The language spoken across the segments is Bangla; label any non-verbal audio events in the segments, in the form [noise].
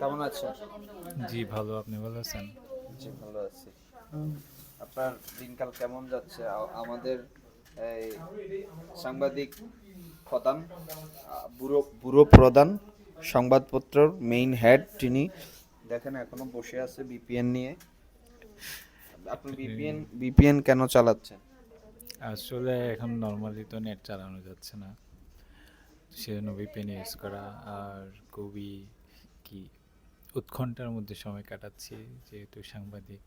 কেমন আছেন জি ভালো আপনি ভালো আছেন? জি ভালো আছি। আপনার দিনকাল কেমন যাচ্ছে? আমাদের এই সাংবাদিক প্রধান ব্যুরো ব্যুরো প্রধান সংবাদপত্রর মেইন হেড তিনি দেখেন এখনও বসে আছে বিপিএন নিয়ে। আপনি বিপিএন বিপিএন কেন চালাচ্ছেন? আসলে এখন নর্মালি তো নেট চালানো যাচ্ছে না। সেজন্য ভিপিএন ইউজ করা আর খুবই কি? উৎকণ্ঠার মধ্যে সময় কাটাচ্ছি যেহেতু সাংবাদিক।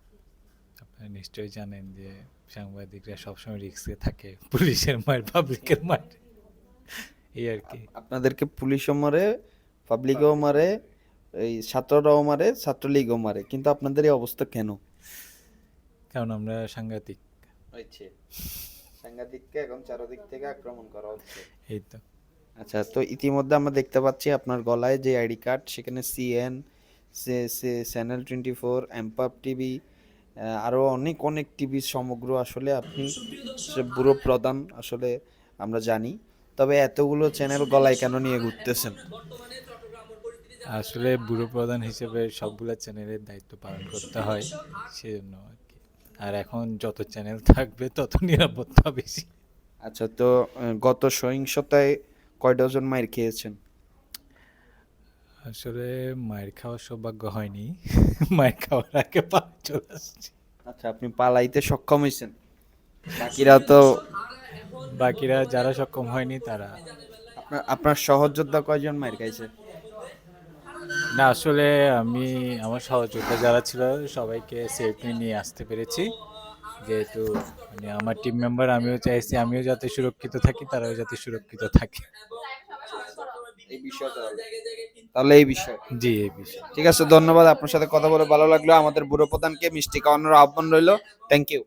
আপনারা নিশ্চয়ই জানেন যে সাংবাদিকরা সবসময় রিস্কে থাকে পুলিশের মার পাবলিকের মার। এই আর কি। আপনাদেরকে পুলিশও মারে পাবলিকও মারে এই ছাত্ররাও মারে ছাত্রলীগও মারে কিন্তু আপনাদের এই অবস্থা কেন? কারণ আমরা সাংঘাতিক। হচ্ছে সাংবাদিককে এখন চারদিক থেকে আক্রমণ করা হচ্ছে। এই তো। আচ্ছা তো ইতিমধ্যে আমরা দেখতে পাচ্ছি আপনার গলায় যে আইডি কার্ড সেখানে সিএন চ্যানেল টোয়েন্টি ফোর এমপাপ টিভি আরও অনেক অনেক টিভি সমগ্র আসলে আপনি বুড়ো প্রধান আসলে আমরা জানি। তবে এতগুলো চ্যানেল গলায় কেন নিয়ে ঘুরতেছেন? আসলে ব্যুরো প্রধান হিসেবে সবগুলো চ্যানেলের দায়িত্ব পালন করতে হয় সেজন্য আর কি। আর এখন যত চ্যানেল থাকবে তত নিরাপত্তা বেশি। আচ্ছা তো গত সহিংসতায় কয় ডজন মাইর খেয়েছেন? আসলে মায়ের খাওয়ার সৌভাগ্য হয়নি। [laughs] মায়ের খাওয়ার আগে পা চলে আসছে। আচ্ছা আপনি পালাইতে সক্ষম হয়েছেন বাকিরা তো বাকিরা যারা সক্ষম হয়নি তারা আপনার আপনার সহযোদ্ধা কয়জন মাইর খাইছে? না আসলে আমি আমার সহযোদ্ধা যারা ছিল সবাইকে সেফলি নিয়ে আসতে পেরেছি। যেহেতু মানে আমার টিম মেম্বার আমিও চাইছি আমিও যাতে সুরক্ষিত থাকি তারাও যাতে সুরক্ষিত থাকে। এই বিষয়টা তাহলে এই বিষয়। জি এই বিষয়ে। ঠিক আছে ধন্যবাদ। আপনার সাথে কথা বলে ভালো লাগল। আমাদের বুড়ো প্রধানকে মিষ্টি খাওয়ানোর আহ্বান রইল। Thank you